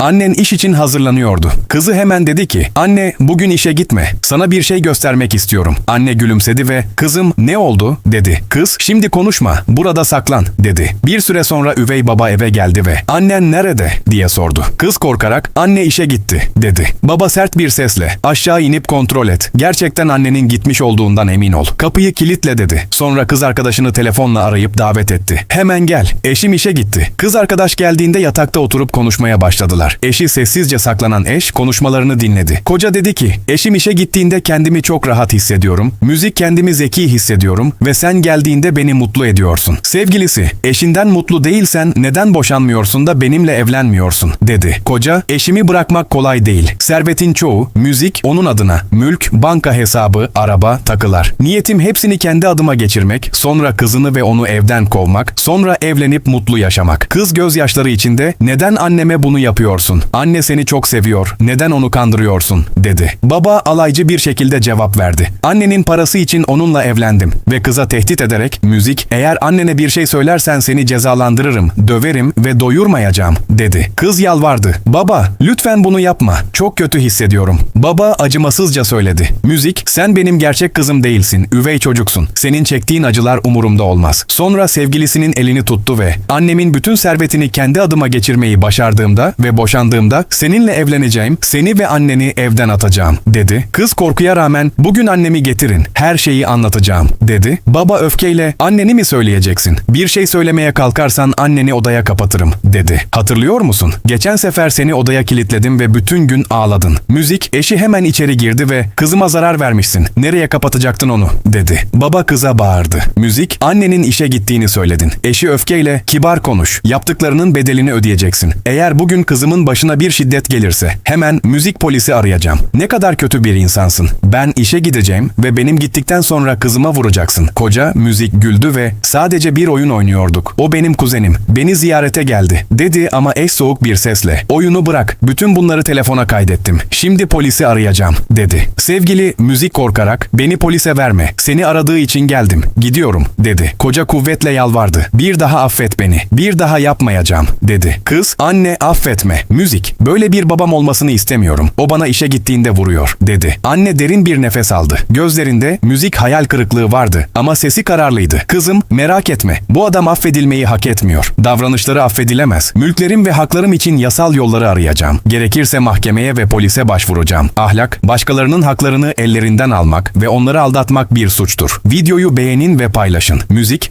Annen iş için hazırlanıyordu. Kızı hemen dedi ki, anne bugün işe gitme. Sana bir şey göstermek istiyorum. Anne gülümsedi ve kızım ne oldu dedi. Kız şimdi konuşma burada saklan dedi. Bir süre sonra üvey baba eve geldi ve annen nerede diye sordu. Kız korkarak anne işe gitti dedi. Baba sert bir sesle aşağı inip kontrol et. Gerçekten annenin gitmiş olduğundan emin ol. Kapıyı kilitle dedi. Sonra kız arkadaşını telefonla arayıp davet etti. Hemen gel. Eşim işe gitti. Kız arkadaş geldiğinde yatakta oturup konuşmaya başladılar. Eşi sessizce saklanan eş konuşmalarını dinledi. Koca dedi ki eşim işe gittiğinde kendimi çok rahat hissediyorum. Müzik kendimi zeki hissediyorum ve sen geldiğinde beni mutlu ediyorsun. Sevgilisi eşinden mutlu değilsen neden boşanmıyorsun da benimle evlenmiyorsun dedi. Koca eşimi bırakmak kolay değil. Servetin çoğu müzik onun adına mülk, banka hesabı, araba, takılar. Niyetim hepsini kendi adıma geçirmek, sonra kızını ve onu evden kovmak, sonra evlenip mutlu yaşamak. Kız gözyaşları içinde neden anneme bunu yapıyorsun? Anne seni çok seviyor. Neden onu kandırıyorsun? dedi. Baba alaycı bir şekilde cevap verdi. Annenin parası için onunla evlendim ve kıza tehdit ederek müzik eğer annene bir şey söylersen seni cezalandırırım, döverim ve doyurmayacağım dedi. Kız yalvardı. Baba lütfen bunu yapma. Çok kötü hissediyorum. Baba acımasızca söyledi. Müzik sen benim gerçek kızım değilsin. Üvey çocuksun. Senin çektiğin acılar umurumda olmaz. Sonra sevgilisinin elini tuttu ve annemin bütün servetini kendi adıma geçirmeyi başardığımda ve boşandığımda seninle evleneceğim. Seni ve anneni evden atacağım dedi. Kız korkuya rağmen bugün annemi getirin. Her şeyi anlatacağım dedi. Baba öfkeyle anneni mi söyleyeceksin? Bir şey söylemeye kalkarsan anneni odaya kapatırım dedi. Hatırlıyor musun? Geçen sefer seni odaya kilitledim ve bütün gün ağladın. Müzik eşi hemen içeri girdi ve kızıma zarar vermişsin. Nereye kapatacaktın onu dedi. Baba kıza bağırdı. Müzik annenin işe gittiğini söyledin. Eşi öfkeyle kibar konuş. Yaptıklarının bedelini ödeyeceksin. Eğer bugün kızımın başına bir şiddet gelirse hemen müzik polisi arayacağım. Ne kadar kötü bir insansın. Ben işe gideceğim ve benim gittikten sonra kızıma vuracaksın. Koca müzik güldü ve sadece bir oyun oynuyorduk. O benim kuzenim. Beni ziyarete geldi dedi ama eş soğuk bir sesle. Oyunu bırak. Bütün bunları telefona kaydettim. Şimdi polisi arayacağım dedi. Sevgili müzik korkarak beni polise verme. Seni aradığı için geldim. Gidiyorum dedi. Koca kuvvetle yalvardı. Bir daha affet beni. Bir daha yapmayacağım dedi. Kız anne affetme. Müzik böyle bir babam olmasını istemiyorum. O bana işe gittiğinde vuruyor dedi. Anne derin bir nefes aldı. Gözlerinde müzik hayal kırıklığı vardı ama sesi kararlıydı. Kızım merak etme. Bu adam affedilmeyi hak etmiyor. Davranışları affedilemez. Mülklerim ve haklarım için yasal yolları arayacağım. Gerekirse mahkemeye ve polise başvuracağım. Ahlak, başkalarının haklarını ellerinden almak ve onları aldatmak bir suçtur. Videoyu beğenin ve paylaşın. Müzik,